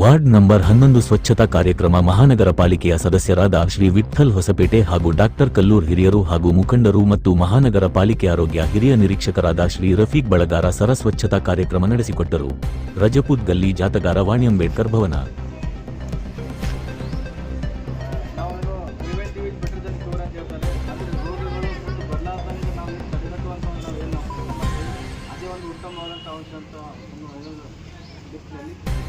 Ward number ಹನ್ನೊಂದು ಸ್ವಚ್ಛತಾ ಕಾರ್ಯಕ್ರಮ ಮಹಾನಗರ ಪಾಲಿಕೆಯ ಸದಸ್ಯರಾದ ಶ್ರೀ ವಿಠಲ್ ಹೊಸಪೇಟೆ ಹಾಗೂ ಡಾಕ್ಟರ್ ಕಲ್ಲೂರ್ ಹಿರಿಯರು ಹಾಗೂ ಮುಖಂಡರು ಮತ್ತು ಮಹಾನಗರ ಪಾಲಿಕೆ ಆರೋಗ್ಯ ಹಿರಿಯ ನಿರೀಕ್ಷಕರಾದ ಶ್ರೀ ರಫೀಕ್ ಬಳಗಾರ ಸರ ಸ್ವಚ್ಛತಾ ಕಾರ್ಯಕ್ರಮ ನಡೆಸಿಕೊಟ್ಟರು. ರಜಪೂತ್ ಗಲ್ಲಿ ಜಾತಗಾರ ವಾಣಿ ಅಂಬೇಡ್ಕರ್ ಭವನ. ಅಂತ ಒಂದು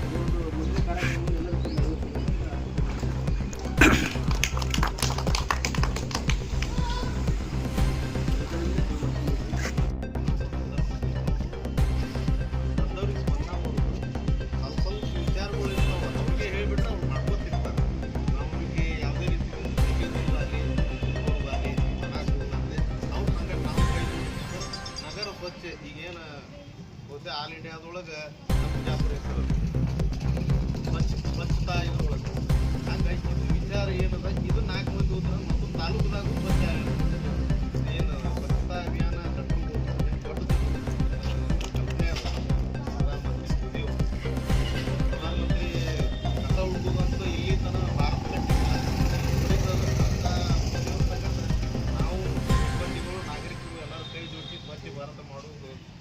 ಆಲ್ ಇಂಡಿಯಾದೊಳಗೆ ನಮ್ಮ ಬಿಜಾಪುರ ಹೆಸರು